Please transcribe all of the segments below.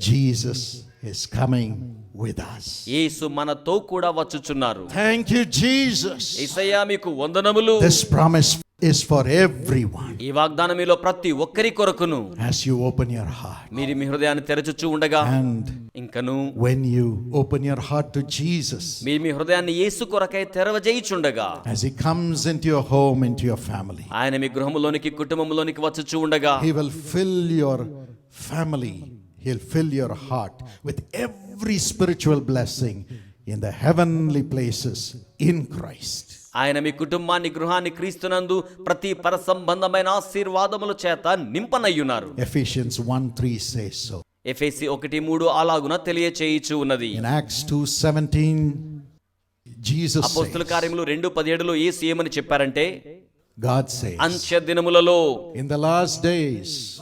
Jesus is coming with us. యేసు మనతో కూడా వచ్చుచున్నారు Thank you, Jesus. ఏసయ్యా మీకు వందనములు This promise is for everyone ఈ వాగ్దానం మీలో ప్రతి ఒక్కరి కొరకును as you open your heart. మీరు మీ హృదయాన్ని తెరచుచూ ఉండగా And ఇంకను when you open your heart to Jesus, మీరు మీ హృదయాన్ని యేసు కొరకై తెరవజేయుచుండగా as He comes into your home, into your family, ఆయన మీ గృహములోనికి కుటుంబంలోనికి వచ్చుచూ ఉండగా He will fill your family, He'll fill your heart with every spiritual blessing in the heavenly places in Christ ఆయన మీ కుటుంబాన్ని గృహాన్ని క్రీస్తునందు ప్రతి పర సంబంధమైన ఆశీర్వాదముల చేత నింపనయ్యున్నారు. Ephesians one three says so ఎఫ్ఎసి ఒకటి మూడు అలాగున తెలియచేయిచు ఉన్నది. అపోస్తుల కార్యములు రెండు పదిహేడులో ఏసీ ఏమని చెప్పారంటే God say in the last days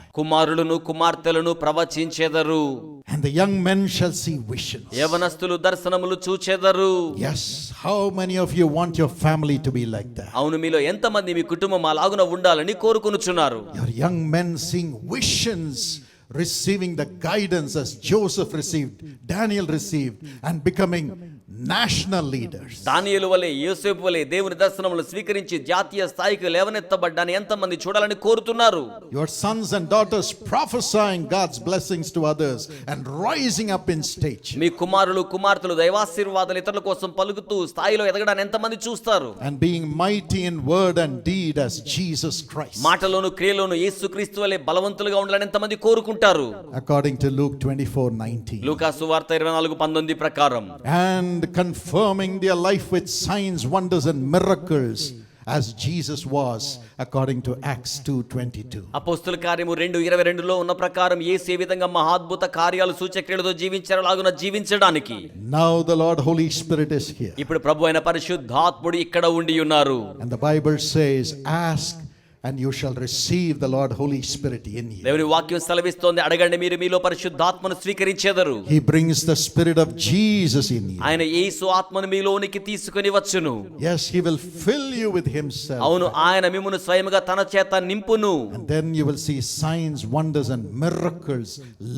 కుమారులను కుమార్తెలను ప్రవచించేదరు And the young men shall see visions. యవనస్తులు దర్శనములు చూచెదరు Yes, how many of you want your family to be like that? అవును మీలో ఎంతమంది మీ కుటుంబం అలాగున ఉండాలని కోరుకొనుచున్నారు Your young men seeing visions, receiving the guidance as Joseph received, Daniel received, and becoming national leaders. దానియేలు వలె యోసేపు వలె దేవుని దర్శనములు స్వీకరించి జాతీయ స్థాయికి లేవనెత్తబడ్డాని ఎంతమంది చూడాలని కోరుతున్నారు Your sons and daughters prophesying God's blessings to others and rising up in stature మీ కుమారులు కుమార్తెలు దైవాశీర్వాదాలు ఇతరుల కోసం పలుకుతూ స్థాయిలో ఎదగడాన్ని ఎంతమంది చూస్తారు and being mighty in word and deed as Jesus Christ. మాటలోను క్రియలోను యేసుక్రీస్తు వలె బలవంతులుగా ఉండాలని ఎంతమంది కోరుకుంటారు According to Luke 24 19. లూకాసు వార్త ఇరవై నాలుగు పంతొమ్మిది ప్రకారం And confirming their life with signs, wonders, and miracles as Jesus was, according to Acts 2 22. అపోస్తుల కార్యము రెండు ఇరవై రెండులో ఉన్న ప్రకారం యేసు ఏ విధంగా మహాద్భుత కార్యాలు సూచక్రియలతో జీవించలాగున జీవించడానికి Now the Lord Holy Spirit is here. ఇప్పుడు ప్రభు అయిన పరిశుద్ధాత్ముడు ఇక్కడ ఉండి ఉన్నారు And the Bible says, Ask and you shall receive the Lord Holy Spirit in you. దేవుని వాక్యం సెలవిస్తోంది అడగండి మీరు మీలో పరిశుద్ధాత్మను స్వీకరించెదరు He brings the Spirit of Jesus in you. ఆయన యేసు ఆత్మను మీలోనికి తీసుకొని వచ్చును Yes, He will fill you with Himself. అవును ఆయన మిమ్మును స్వయముగా తన చేత నింపును And then you will see signs, wonders, and miracles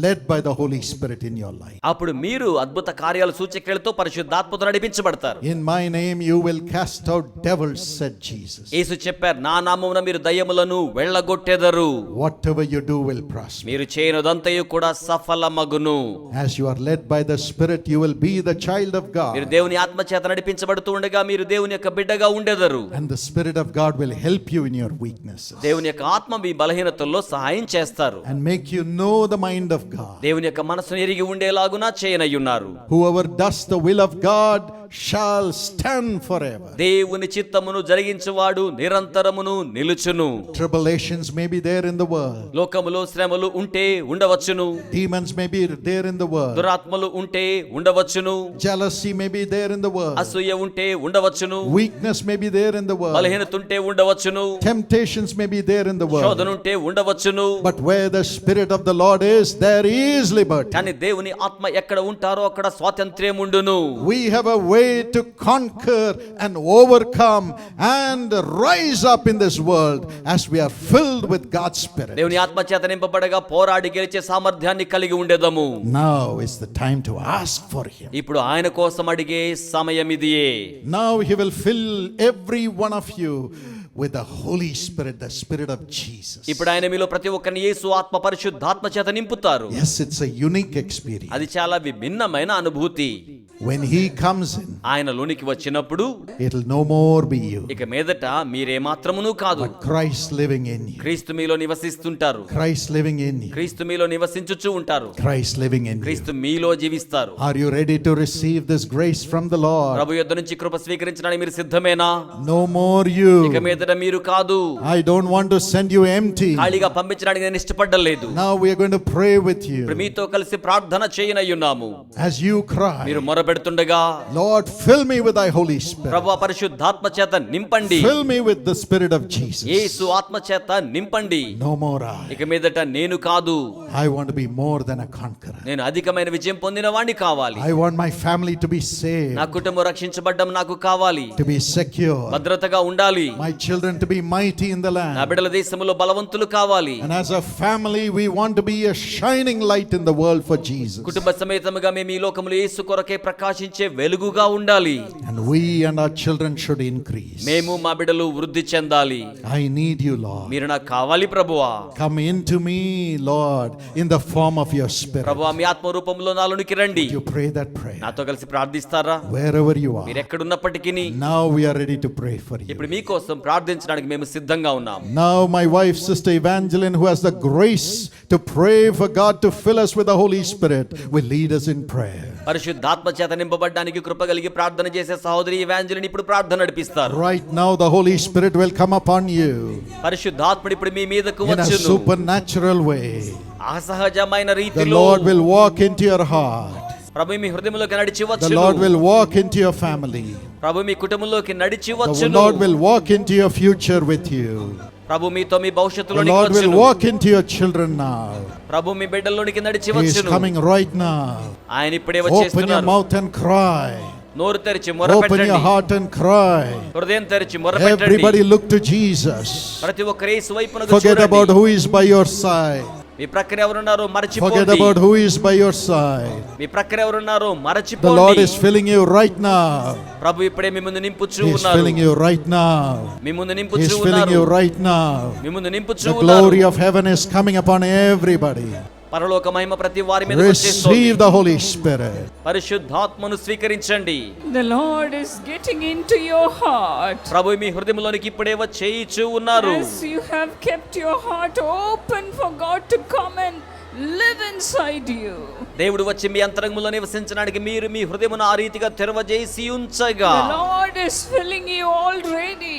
led by the Holy Spirit in your life. అప్పుడు మీరు అద్భుత కార్యాలు సూచక్రియలతో పరిశుద్ధాత్మతో నడిపించబడతారు In my name you will cast out devils, said Jesus. యేసు చెప్పారు నా నామమున మీరు హృదయములను వెళ్ళగొట్టెదరు. Whatever you do will prosper మీరు చేయనదంతయు కూడా సఫలమగును. As you are led by the spirit you will be the child of God మీరు దేవుని ఆత్మ చేత నడిపించబడుతూ ఉండగా మీరు దేవుని యొక్క బిడ్డగా ఉండెదరు. And the spirit of God will help you in your weakness దేవుని యొక్క ఆత్మ మీ బలహీనతల్లో సహాయం చేస్తారు. And make you know the mind of God దేవుని యొక్క మనసును ఎరిగి ఉండేలాగున చేయనయ్యున్నారు. Whoever does the will of God God shall stand forever. దేవుని చిత్తమును జరిగించువాడు నిరంతరమును నిలుచును Tribulations may be there in the world, లోకములో శ్రమలు ఉంటే ఉండవచ్చును demons may be there in the world, దురాత్మలు ఉంటే ఉండవచ్చును jealousy may be there in the world, అసూయ ఉంటే ఉండవచ్చును weakness may be there in the world, బలహీనత ఉంటే ఉండవచ్చును temptations may be there in the world. శోధన ఉంటే ఉండవచ్చును But where the Spirit of the Lord is, there is liberty. కానీ దేవుని ఆత్మ ఎక్కడ ఉంటారో అక్కడ స్వాతంత్ర్యం ఉండును We have a way to conquer and overcome and rise up in this world as we are filled with God's Spirit. దేవుని ఆత్మ చేత నింపబడగా పోరాడి గెలిచే సామర్థ్యాన్ని కలిగి ఉండేదము Now is the time to ask for Him. ఇప్పుడు ఆయన కోసం అడిగే సమయం ఇదియే Now He will fill every one of you with the Holy Spirit, the Spirit of Jesus. ఇప్పుడు ఆయన మీలో ప్రతి ఒక్కరిని యేసు ఆత్మ పరిశుద్ధాత్మ చేత నింపుతారు Yes, it's a unique experience. అది చాలా విభిన్నమైన అనుభూతి When He comes in, ఆయన లోనికి వచ్చినప్పుడు it'll no more be you, ఇక మీదట మీరే మాత్రమును కాదు but Christ living in you. క్రీస్తు మీలో నివసిస్తుంటారు Christ living in you. క్రీస్తు మీలో నివసించుచూ ఉంటారు Christ living in you. క్రీస్తు మీలో జీవిస్తారు Are you ready to receive this grace from the Lord? ప్రభు యుద్ధ నుంచి కృప స్వీకరించడానికి మీరు సిద్ధమేనా No more ఇక you. మీదట మీరు కాదు I don't want to send you empty. ఖాళీగా పంపించడానికి నేను ఇష్టపడలేదు Now we are going to pray with ఇప్పుడు you మీతో కలిసి ప్రార్థన చేయనయ్యున్నాము as you cry. మీరు మొరబెడుతూ పెడుతుండగా Lord fill me with I holy spirit ప్రభువా పరిశుద్ధాత్మ చేత నింపండి. Fill me with the spirit of Jesus యేసు ఆత్మ చేత నింపండి. నో మోర్ ఇక మీదట నేను కాదు. I want to be more than a conqueror నేను అధికమైన విజయం పొందిన వాణ్ణి కావాలి. I want my family to be safe నా కుటుంబం రక్షించబడడం నాకు కావాలి. టు బి సెక్యూర్ భద్రతగా ఉండాలి. My children to be mighty in the land నా బిడ్డల దేశములో బలవంతులు కావాలి. And as a family we want to be a shining light in the world for Jesus కుటుంబ సమేతముగా మేము ఈ లోకములో యేసు కొరకే ప్రక ప్రకాశించే వెలుగుగా ఉండాలి. చిల్డ్రన్ షుడ్ ఇంక్రీస్ మేము మా బిడ్డలు వృద్ధి చెందాలి. ఐ నీడ్ యు లార్డ్ మీరు నాకు కావాలి ప్రభువా. Come into me Lord in the of your spirit ప్రభువా మీ ఆత్మ రూపంలో నాలోనికి రండి. యు నాతో కలిసి ప్రార్థిస్తారా? వేర్ ఎవర్ యు మీరు ఎక్కడ ఉన్నప్పటికీని now we ready to pray for ఇప్పుడు మీ కోసం ప్రార్థించడానికి మేము సిద్ధంగా ఉన్నాము. Now my wife sister Evangeline who has the grace to pray for God to fill us with the holy spirit will lead us in prayer పరిశుద్ధాత్మ చే చేత నింపబడ్డానికి కృప కలిగి ప్రార్థన చేసే సహోదరి ఇవాంజలిని ఇప్పుడు ప్రార్థన నడిపిస్తారు Right now, the Holy Spirit will come upon you పరిశుద్ధాత్ముడు ఇప్పుడు మీ మీదకు in a వచ్చును supernatural way. అసహజమైన The రీతిలో Lord will walk into your heart. ప్రభు మీ హృదయంలోకి నడిచి The వచ్చును Lord will walk into your family. ప్రభు మీ కుటుంబంలోకి నడిచి The వచ్చును Lord will walk into your future with you. ప్రభు మీతో మీ The భవిష్యత్తులోనికి Lord will వచ్చును walk into your children now. ప్రభు మీ బిడ్డల్లోనికి నడిచి He is వచ్చును coming right now. ఆయన ఇప్పుడే Open your వచ్చేస్తున్నారు mouth and cry. నోరు తెరిచి మొర Open your పెట్టండి heart and cry. హృదయం తెరిచి మొర పెట్టండి Everybody look to Jesus. ప్రతి ఒక్కరు యేసు వైపునకు Forget about చూడండి who is by your side. మీ ప్రక్కన ఎవరున్నారో Forget మరచిపోండి about who is by your side. మీ ప్రక్కన ఎవరున్నారో The Lord మరచిపోండి is filling you right now. ప్రభు ఇప్పుడే మీ ముందు నింపుచూ He is ఉన్నారు filling you right now. మీ ముందు He నింపుచూ is filling ఉన్నారు you right now. మీ ముందు నింపుచూ The ఉన్నారు glory of heaven is coming upon everybody. పరలోక మహిమ ప్రతి వారి మీద రిసీవ్ ద హోలీ స్పిరిట్ పరిశుద్ధాత్మను స్వీకరించండి. The lord is getting into your heart ప్రభు మీ హృదయంలోనికి ఇప్పుడే వచ్చేయిచు ఉన్నారు. Yes you have kept your heart open for god to come and live inside you. దేవుడు వచ్చి మీ అంతరంగములో నివసించడానికి మీరు మీ హృదయమును ఆ రీతిగా తెరవజేసి ఉంచగా. The lord is filling you already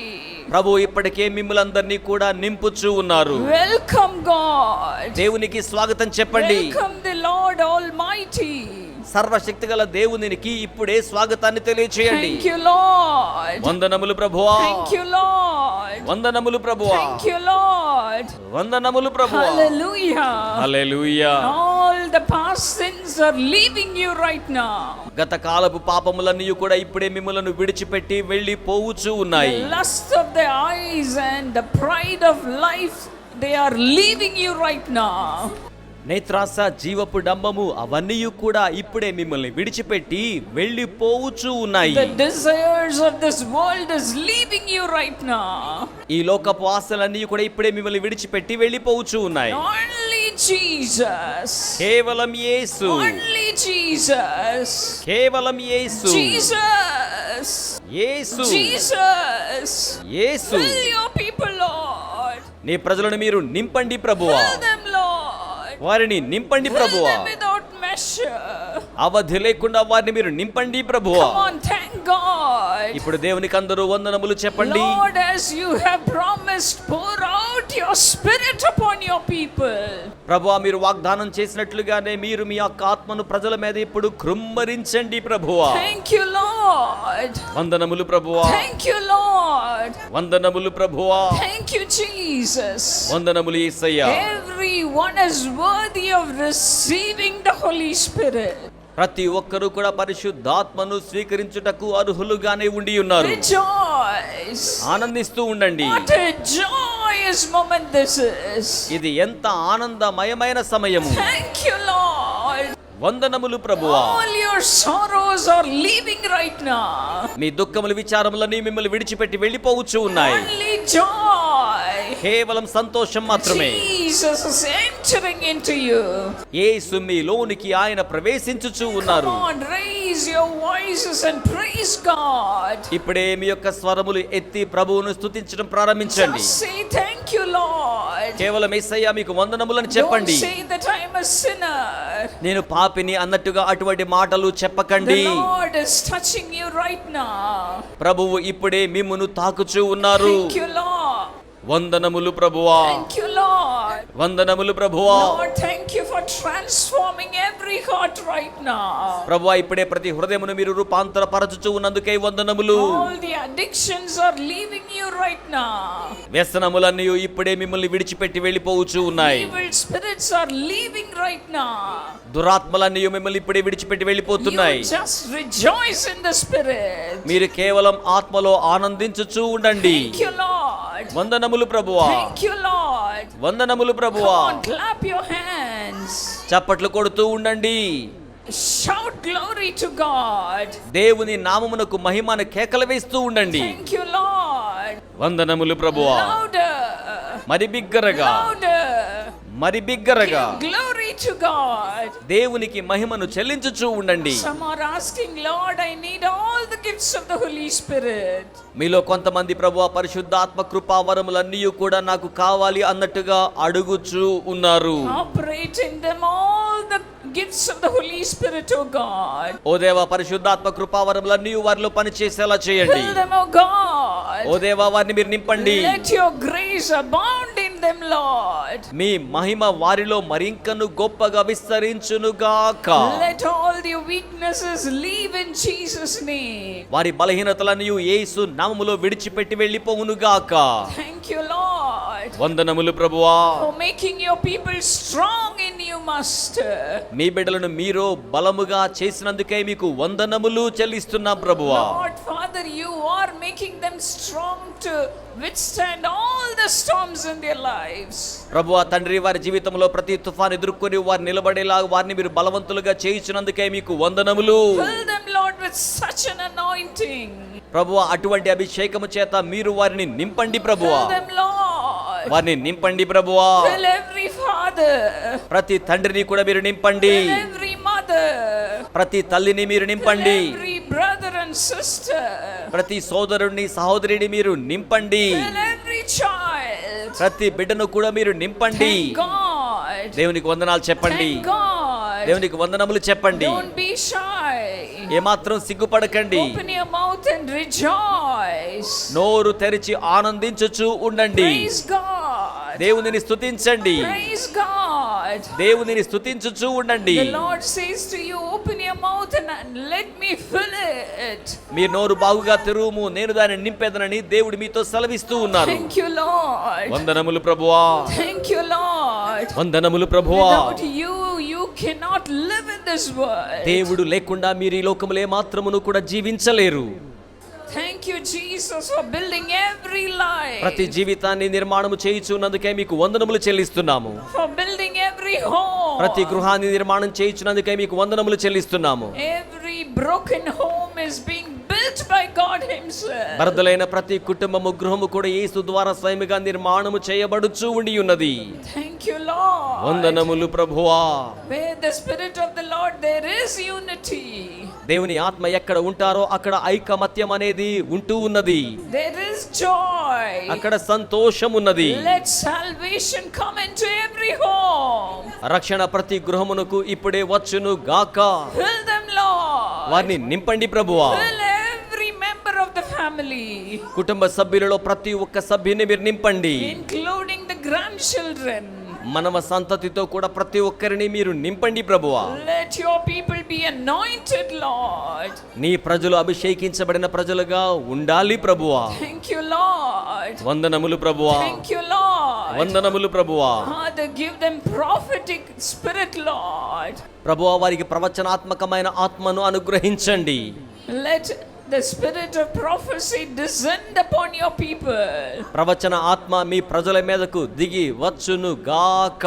ప్రభు ఇప్పటికే మిమ్మల్ని అందరినీ కూడా నింపుచు ఉన్నారు. వెల్కమ్ గాడ్ దేవునికి స్వాగతం చెప్పండి. సర్వశక్తిగల దేవునికి ఇప్పుడే స్వాగతాన్ని తెలియజేయండి వందనములు ప్రభువా. వందనములు ప్రభువా. వందనములు ప్రభు hallelujah all the past leaving you right now గత కాలపు పాపములన్నీ కూడా ఇప్పుడే మిమ్మల్ని విడిచిపెట్టి వెళ్ళిపోవుచు ఉన్నాయి. Lust the eyes and the pride of life they are leaving you right నా నేత్రాస జీవపు డంబము అవన్నీ కూడా ఇప్పుడే మిమ్మల్ని విడిచిపెట్టి వెళ్ళిపోవచ్చు ఉన్నాయి. ఈ లోకపు ఆశలన్నీ కూడా ఇప్పుడే మిమ్మల్ని విడిచిపెట్టి వెళ్ళిపోవచ్చు ఉన్నాయి. నీ ప్రజలను మీరు నింపండి ప్రభువా. వారిని నింపండి ప్రభువా. అవధి లేకుండా వారిని మీరు నింపండి ప్రభువా. ఇప్పుడు దేవునికి అందరూ వందనములు చెప్పండి Out your spirit upon your people. ప్రభువా మీరు వాగ్దానం చేసినట్లుగానే మీరు మీ యొక్క ఆత్మను ప్రజల మీద ఇప్పుడు కృమ్మరించండి ప్రభువా Thank you, Lord. వందనములు ప్రభువా Thank you, Lord. వందనములు ప్రభువా Thank you, Jesus. వందనములు యేసయ్యా Everyone is worthy of receiving the Holy Spirit. ప్రతి ఒక్కరూ కూడా పరిశుద్ధాత్మను స్వీకరించుటకు అర్హులుగానే ఉండి ఉన్నారు Rejoice. ఆనందిస్తూ ఉండండి What a joyous moment this is. ఇది ఎంత ఆనందమయమైన సమయము Thank you, Lord. వందనములు ప్రభువా All your sorrows are leaving right now. మీ దుఃఖములు విచారములన్నీ మిమ్మల్ని విడిచిపెట్టి వెళ్ళిపోవచ్చు ఉన్నాయి Only joy. కేవలం సంతోషం మాత్రమే Jesus is entering into you. యేసు మీలోనికి ఆయన ప్రవేశించుచూ Come ఉన్నారు on, raise your voices and praise God. ఇప్పుడే మీ యొక్క స్వరములు ఎత్తి ప్రభువును స్తుతించడం ప్రారంభించండి Just say thank you, Lord. కేవలం యేసయ్య మీకు వందనములని Don't చెప్పండి say that I'm a sinner. నేను పాపిని అన్నట్టుగా అటువంటి మాటలు చెప్పకండి The Lord is touching you right now. ప్రభువు ఇప్పుడే మిమ్మును తాకుచూ ఉన్నారు Thank you, Lord. వందనములు ప్రభువా. వందనములు ప్రభువా. ప్రభు ఇప్పుడే ప్రతి హృదయమును మీరు రూపాంతరపరచుచు ఉన్నందుకే వందనములు. వ్యసనములన్నీ ఇప్పుడే మిమ్మల్ని విడిచిపెట్టి వెళ్ళిపోవచ్చు ఉన్నాయి. స్పిరిట్స్ ఆర్ లీవింగ్ రైట్న దురాత్మలన్నీ మిమ్మల్ని ఇప్పుడే విడిచిపెట్టి వెళ్ళిపోతున్నాయి. మీరు కేవలం ఆత్మలో ఆనందించుచు ఉండండి. థాంక్యూ లార్డ్ వందనములు ప్రభువా. థాంక్ యు లార్డ్ వందనములు ప్రభువా. క్లాప్ యువర్ హ్యాండ్స్ చప్పట్లు కొడుతూ ఉండండి. షౌట్ గ్లోరీ టు గాడ్ దేవుని నామమునకు మహిమను కేకలు వేస్తూ ఉండండి. థాంక్ యు లార్డ్ వందనములు ప్రభువా. లౌడర్ మరి బిగ్గరగా. మరి బిగ్గరగా. To God. దేవునికి మహిమను చెల్లించుచూ ఉండండి Some are asking, Lord, I need all the gifts of the Holy Spirit. మీలో కొంతమంది ప్రభు పరిశుద్ధాత్మ కృపా వరములన్నీ కూడా నాకు కావాలి అన్నట్టుగా అడుగుచూ ఉన్నారు Operate in them all the gifts of the Holy Spirit, O God. ఓ దేవ పరిశుద్ధాత్మ కృపా వరములన్నీ వారిలో పనిచేసేలా చేయండి Fill them, O God. ఓ దేవా వారిని మీరు నింపండి Let your grace abound them, Lord. మీ మహిమ వారిలో మరింకను గొప్పగా విస్తరించునుగాక Let all their weaknesses leave in Jesus' name. వారి బలహీనతలను యేసు నామములో విడిచిపెట్టి వెళ్ళిపోవునుగాక Thank you, Lord, వందనములు ప్రభువా for making your people strong in you, Master. మీ బిడ్డలను మీరు బలముగా చేసినందుకే మీకు వందనములు చెల్లిస్తున్నాం ప్రభువా Lord, Father, you are making them strong to withstand all the storms in their lives. ప్రభువా తండ్రి వారి జీవితంలో ప్రతి తుఫాన్ ఎదుర్కొని వారు నిలబడేలా వారిని మీరు బలవంతులుగా చేయించినందుకే మీకు వందనములు Fill them, Lord, with such an anointing. ప్రభువా అటువంటి అభిషేకము చేత మీరు వారిని నింపండి ప్రభువా Fill them, Lord. వారిని నింపండి ప్రభువా. ప్రతి తండ్రిని కూడా మీరు నింపండి. ప్రతి తల్లిని మీరు నింపండి. ప్రతి సోదరుని సహోదరిని మీరు నింపండి. ప్రతి బిడ్డను కూడా మీరు నింపండి. దేవునికి వందనాలు చెప్పండి. దేవునికి వందనములు చెప్పండి. ఏమాత్రం సిగ్గుపడకండి. నోరు తెరిచి ఆనందించచ్చు ఉండండి. దేవుని స్థుతించండి దేవుని స్తుతించుచు ఉండండి. మీ నోరు బాగుగా తెరువుము నేను దాన్ని నింపేదనని దేవుడు మీతో సెలవిస్తూ ఉన్నారు వందనములు ప్రభువా. వందనములు ప్రభువా. Cannot live in this world. దేవుడు లేకుండా మీరు ఈ లోకములో ఏ మాత్రమును కూడా జీవించలేరు Thank you, Jesus, for building every life, ప్రతి జీవితాన్ని నిర్మాణము చేయుచున్నందుకే మీకు వందనములు చెల్లిస్తున్నాము for building every home. ప్రతి గృహాన్ని నిర్మాణం చేయించినందుకే మీకు వందనములు చెల్లిస్తున్నాము Every broken home is being built by God Himself. వరదలైన ప్రతి కుటుంబము గృహము కూడా యేసు ద్వారా స్వయముగా నిర్మాణము చేయబడుచు ఉండి ఉన్నది Thank you, Lord. వందనములు ప్రభువా Where the Spirit of the Lord, there is unity. దేవుని ఆత్మ ఎక్కడ ఉంటారో అక్కడ ఐకమత్యం అనేది ఉంటూ ఉన్నది There is joy. అక్కడ సంతోషం ఉన్నది Let salvation come into every home. రక్షణ ప్రతి గృహమునకు ఇప్పుడే వచ్చును గాక Fill them, Lord. వారిని నింపండి ప్రభువా Fill every member of the family, కుటుంబ సభ్యులలో ప్రతి ఒక్క సభ్యుని మీరు నింపండి including the grandchildren. మనవ సంతతితో కూడా ప్రతి ఒక్కరిని మీరు నింపండి ప్రభువా Let your people be anointed, Lord. నీ ప్రజలు అభిషేకించబడిన ప్రజలుగా ఉండాలి ప్రభువా Thank you, Lord. వందనములు ప్రభువా Thank you, Lord. వందనములు ప్రభువా Father, give them prophetic spirit, Lord. ప్రభువా వారికి ప్రవచనాత్మకమైన ఆత్మను అనుగ్రహించండి Let the spirit of prophecy descend upon your people. ప్రవచన ఆత్మ మీ ప్రజల మీదకు దిగి వచ్చును గాక.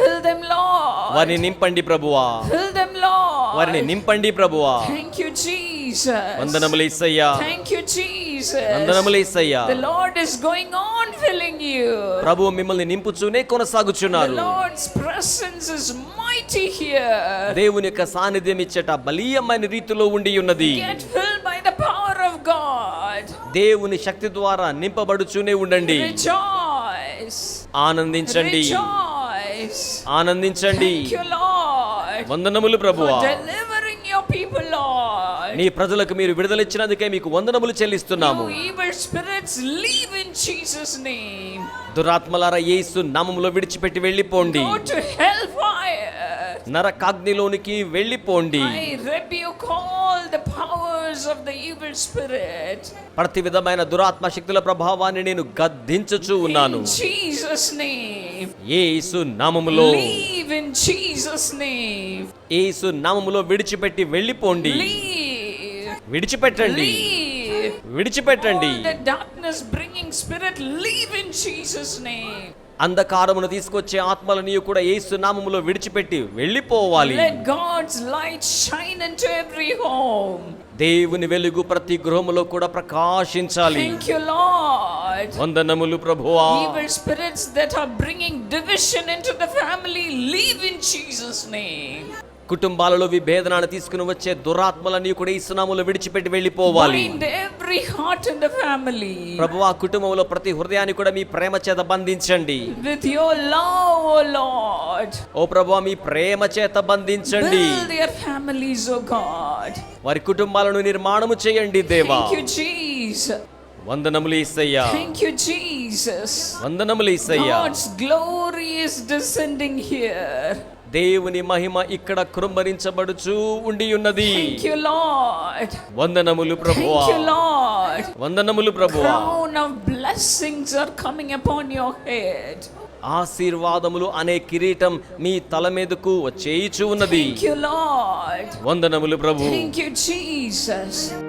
Fill them, Lord. వారిని నింపండి ప్రభువా. Fill them, Lord. వారిని నింపండి ప్రభువా. Thank you, Jesus. వందనములు యేసయ్యా. Thank you, Jesus. వందనములు యేసయ్యా. The Lord is going on filling you. ప్రభు మిమ్మల్ని నింపుచూనే కొనసాగుచున్నారు. The Lord's presence is mighty here. దేవుని యొక్క సాన్నిధ్యం ఇచ్చట బలీయమైన రీతిలో ఉండి ఉన్నది. Get filled దేవుని శక్తి ద్వారా నింపబడుచూనే ఉండండి. ఆనందించండి. ఆనందించండి. వందనములు ప్రభువా Lord. నీ ప్రజలకు మీరు విడుదలిచ్చినందుకే మీకు వందనములు చెల్లిస్తున్నాము. దురాత్మలారా యేసు నామములో విడిచిపెట్టి వెళ్ళిపోండి. నరకాగ్నిలోనికి వెళ్ళిపోండి powers of the evil spirit. ప్రతి విధమైన దురాత్మ శక్తుల ప్రభావాన్ని నేను గద్దించుచూ ఉన్నాను Jesus' name. యేసు నామములో Leave in Jesus' name. యేసు నామములో విడిచిపెట్టి వెళ్ళిపోండి Leave. విడిచిపెట్టండి Leave. విడిచిపెట్టండి All the darkness bringing spirit, leave in Jesus' name. అంధకారమును తీసుకొచ్చే ఆత్మల నీవు కూడా ఏ సునామములో విడిచిపెట్టి వెళ్ళిపోవాలి. దేవుని వెలుగు ప్రతి గృహములో కూడా ప్రకాశించాలి. వందనములు ప్రభువా. Evil spirits that are bringing division into the family leave in Jesus name కుటుంబాలలో విభేదనాన్ని తీసుకుని వచ్చే దురాత్మలన్నీ కూడా ఈ సునాములో విడిచిపెట్టి వెళ్ళిపోవాలి Bind every heart in the family ప్రభువా కుటుంబంలో ప్రతి హృదయాన్ని కూడా మీ ప్రేమ చేత బంధించండి with your love, O Lord. ఓ ప్రభువా మీ ప్రేమ చేత బంధించండి their families, O God. వారి కుటుంబాలను నిర్మాణము చేయండి దేవా you, Jesus. వందనములు ఈసయ్యా Thank you, Jesus. వందనములు ఈసయ్యా God's glory is descending here. దేవుని మహిమ ఇక్కడ కృంభరించబడుచూ ఉండి ఉన్నది వందనములు ప్రభు వందనములు ఆశీర్వాదములు అనే కిరీటం మీ తల మీదకు వచ్చేయుచు ఉన్నది. వందనములు ప్రభు. Thank you